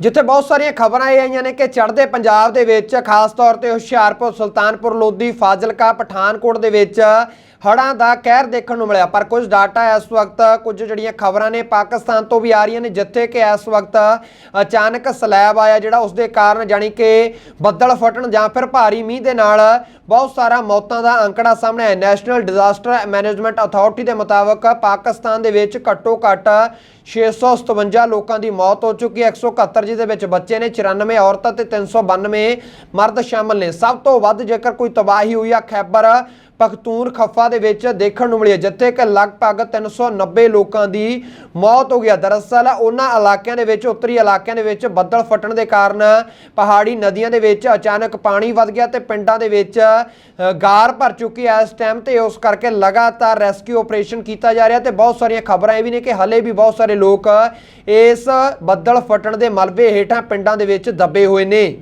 ਜਿੱਥੇ ਬਹੁਤ ਸਾਰੀਆਂ ਖਬਰਾਂ ਇਹ ਆਈਆਂ ਨੇ ਕਿ ਚੜ੍ਹਦੇ ਪੰਜਾਬ ਦੇ ਵਿੱਚ ਖਾਸ ਤੌਰ ਤੇ ਹੁਸ਼ਿਆਰਪੁਰ, ਸੁਲਤਾਨਪੁਰ, ਲੋਧੀ, ਫਾਜ਼ਿਲਕਾ, ਪਠਾਨਕੋਟ ਦੇ ਵਿੱਚ ਹੜ੍ਹਾਂ ਦਾ ਕਹਿਰ ਦੇਖਣ ਨੂੰ ਮਿਲਿਆ, ਪਰ ਕੁਝ ਡਾਟਾ ਇਸ ਵਕਤ, ਕੁਝ ਜਿਹੜੀਆਂ ਖਬਰਾਂ ਨੇ ਪਾਕਿਸਤਾਨ ਤੋਂ ਵੀ ਆ ਰਹੀਆਂ ਨੇ, ਜਿੱਥੇ ਕਿ ਇਸ ਵਕਤ ਅਚਾਨਕ ਸਲੈਬ ਆਇਆ, ਜਿਹੜਾ ਉਸ ਦੇ ਕਾਰਨ ਜਾਨੀ ਕਿ ਬੱਦਲ ਫਟਣ ਜਾਂ ਫਿਰ ਭਾਰੀ ਮੀਂਹ ਦੇ ਨਾਲ ਬਹੁਤ ਸਾਰਾ ਮੌਤਾਂ ਦਾ ਅੰਕੜਾ ਸਾਹਮਣੇ ਆਇਆ। ਨੈਸ਼ਨਲ ਡਿਜ਼ਾਸਟਰ ਮੈਨੇਜਮੈਂਟ ਅਥਾਰਟੀ ਦੇ ਮੁਤਾਬਕ ਪਾਕਿਸਤਾਨ ਦੇ ਵਿੱਚ ਘੱਟੋ ਘੱਟ 657 ਲੋਕਾਂ ਦੀ ਮੌਤ ਹੋ ਚੁੱਕੀ ਹੈ। 171 ਜਿਹਦੇ ਵਿੱਚ ਬੱਚੇ ਨੇ 94 ਔਰਤਾਂ ਤੇ 392 ਮਰਦ ਸ਼ਾਮਲ ਨੇ। ਸਭ ਤੋਂ ਵੱਧ ਜੇਕਰ ਕੋਈ ਤਬਾਹੀ ਹੋਈ ਆ ਖੈਬਰ ਪਖਤੂਨ ਖੱਫਾ ਦੇ ਵਿੱਚ ਦੇਖਣ ਨੂੰ ਮਿਲੀ ਜਿੱਥੇ ਕਿ ਲਗਭਗ 390 ਲੋਕਾਂ ਦੀ ਮੌਤ ਹੋ ਗਿਆ ਦਰਅਸਲ ਉਹਨਾਂ ਇਲਾਕਿਆਂ ਦੇ ਵਿੱਚ, ਉੱਤਰੀ ਇਲਾਕਿਆਂ ਦੇ ਵਿੱਚ ਬੱਦਲ ਫਟਣ ਦੇ ਕਾਰਨ ਪਹਾੜੀ ਨਦੀਆਂ ਦੇ ਵਿੱਚ ਅਚਾਨਕ ਪਾਣੀ ਵੱਧ ਗਿਆ ਤੇ ਪਿੰਡਾਂ ਦੇ ਵਿੱਚ ਗਾਰ ਭਰ ਚੁੱਕੀ ਹੈ। ਇਸ ਟਾਈਮ ਤੇ ਉਸ ਕਰਕੇ ਲਗਾਤਾਰ ਰੈਸਕਿਊ ਆਪਰੇਸ਼ਨ ਕੀਤਾ ਜਾ ਰਿਹਾ ਤੇ ਬਹੁਤ ਸਾਰੀਆਂ ਖਬਰਾਂ ਇਹ ਵੀ ਨੇ ਕਿ ਹਲੇ ਵੀ ਬਹੁਤ ਸਾਰੇ ਲੋਕ ਇਸ ਬੱਦਲ ਫਟਣ ਦੇ ਮਲਬੇ ਹੇਠਾਂ ਪਿੰਡਾਂ ਦੇ ਵਿੱਚ ਦੱਬੇ ਹੋਏ ਨੇ।